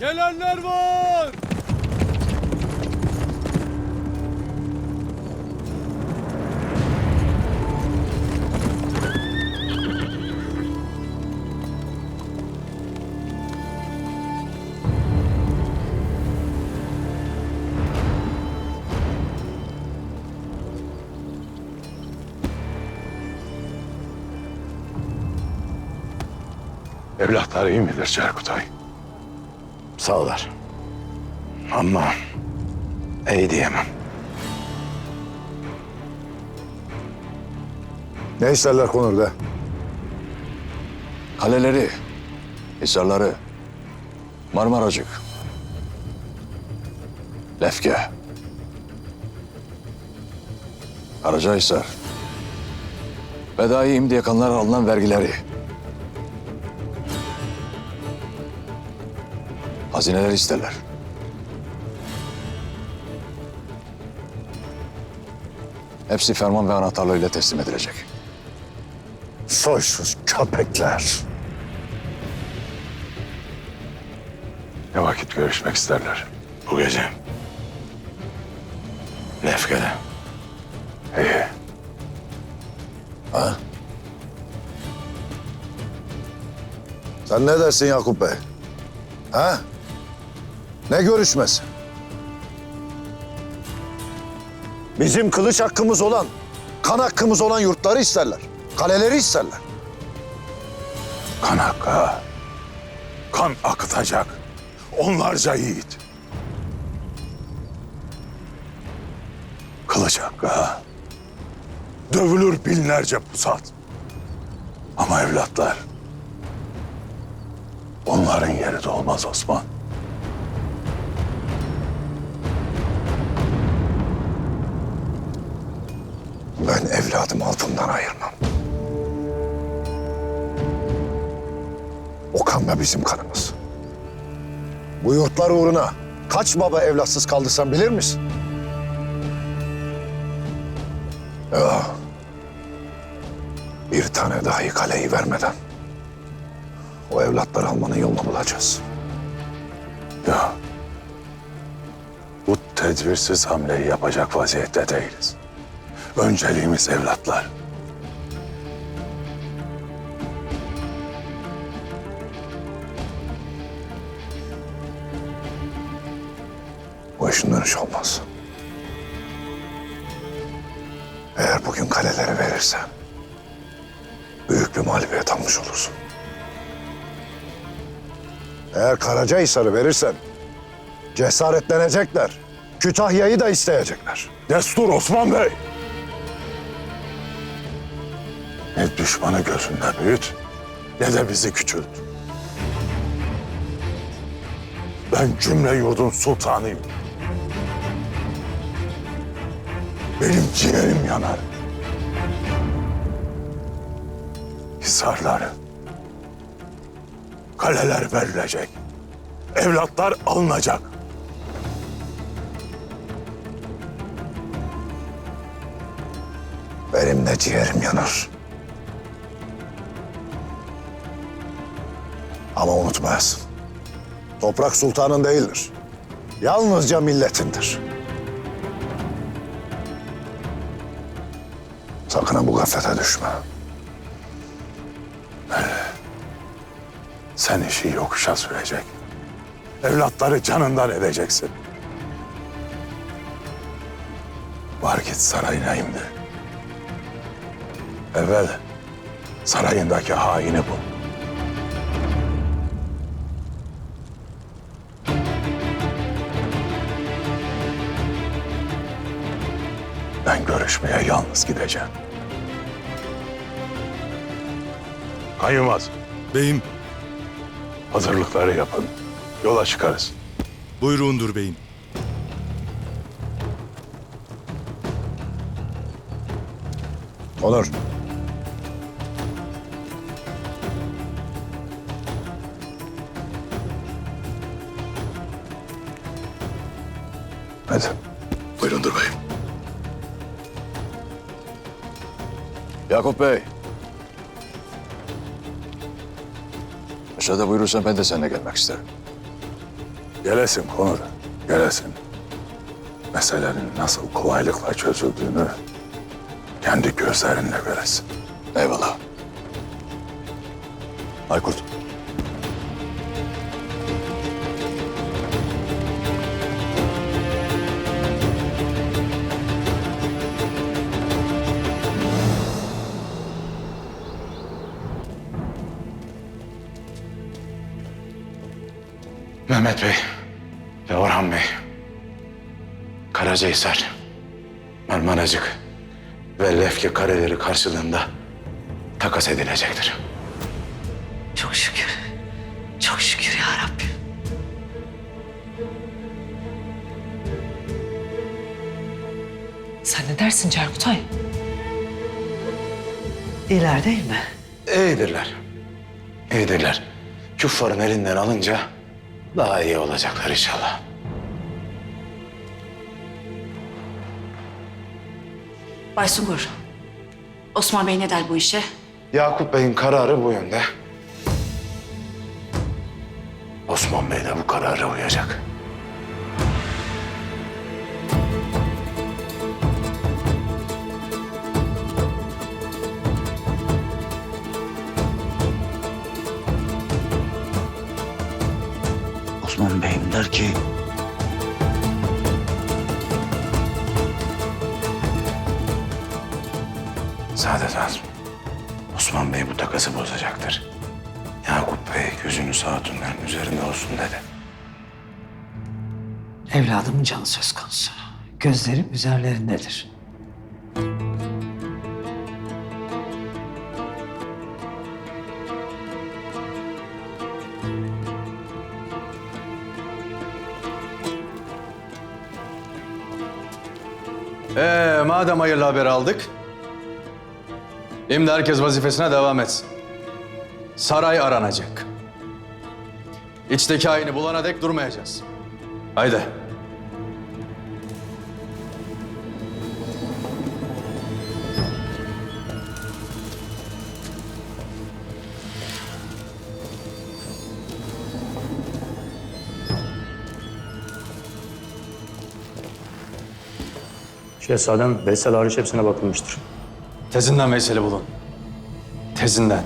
Gelenler var. Evlatlar iyi midir Cerkutay? Sağlar. Ama iyi diyemem. Ne isterler konurda? Kaleleri, hisarları, Marmaracık, Lefke, Karacahisar, Bedai imdiyakanlar alınan vergileri, hazineler isterler. Hepsi ferman ve anahtarlarıyla teslim edilecek. Soysuz köpekler. Ne vakit görüşmek isterler? Bu gece. Lefke'de. İyi. Ha? Sen ne dersin Yakup Bey? Ha? Ne görüşmesi? Bizim kılıç hakkımız olan, kan hakkımız olan yurtları isterler. Kaleleri isterler. Kan hakkı. Kan akıtacak. Onlarca yiğit. Kılıç hakkı. Dövülür binlerce pusat. Ama evlatlar. Onların yeri de olmaz Osman. Ben evladımı altından ayırmam. O kan da bizim kanımız. Bu yurtlar uğruna kaç baba evlatsız kaldı bilir misin? Ya, bir tane dahi kaleyi vermeden o evlatları almanın yolunu bulacağız. Ya. Bu tedbirsiz hamleyi yapacak vaziyette değiliz. Önceliğimiz evlatlar. Bu işin dönüşü olmaz. Eğer bugün kaleleri verirsen büyük bir mağlubiyet almış olursun. Eğer Karacahisar'ı verirsen cesaretlenecekler. Kütahya'yı da isteyecekler. Destur Osman Bey. Ne düşmanı gözünde büyüt, ne de bizi küçült. Ben cümle yurdun sultanıyım. Benim ciğerim yanar. Hisarlar, kaleler verilecek, evlatlar alınacak. Benim de ciğerim yanar. Ama unutmayasın. Toprak sultanın değildir. Yalnızca milletindir. Sakın bu gaflete düşme. Sen işi yokuşa sürecek. Evlatları canından edeceksin. Var git sarayına indir. Evvel sarayındaki haini bul. Görüşmeye yalnız gideceğim. Kayılmaz. Beyim, Hazırlıkları yapın. Yola çıkarız. buyruğundur beyim. Onur. Hadi. Buyurundur beyim. Yakup Bey. Müsaade buyurursan ben de seninle gelmek isterim. Gelesin Konur, gelesin. Meselenin nasıl kolaylıkla çözüldüğünü kendi gözlerinle göresin. Eyvallah. Aykurt. Mehmet Bey ve Orhan Bey. Karacahisar, Marmaracık ve Lefke kareleri karşılığında takas edilecektir. Çok şükür. Çok şükür ya Rabbim. Sen ne dersin Cerkutay? İyiler değil mi? İyidirler. İyidirler. Küffarın elinden alınca daha iyi olacaklar inşallah. Bay Sungur, Osman Bey ne der bu işe? Yakup Bey'in kararı bu yönde. Osman Bey de bu karara uyacak. Der ki Saadet Hanım, Osman Bey bu takası bozacaktır. Yakup Bey gözünü hatunların üzerinde olsun dedi. Evladımın canı söz konusu. Gözlerim üzerlerindedir. Ee, madem hayırlı haber aldık. Şimdi herkes vazifesine devam etsin. Saray aranacak. İçteki haini bulana dek durmayacağız. Haydi. Şehzadem Veysel hariç hepsine bakılmıştır. Tezinden Veysel'i bulun. Tezinden.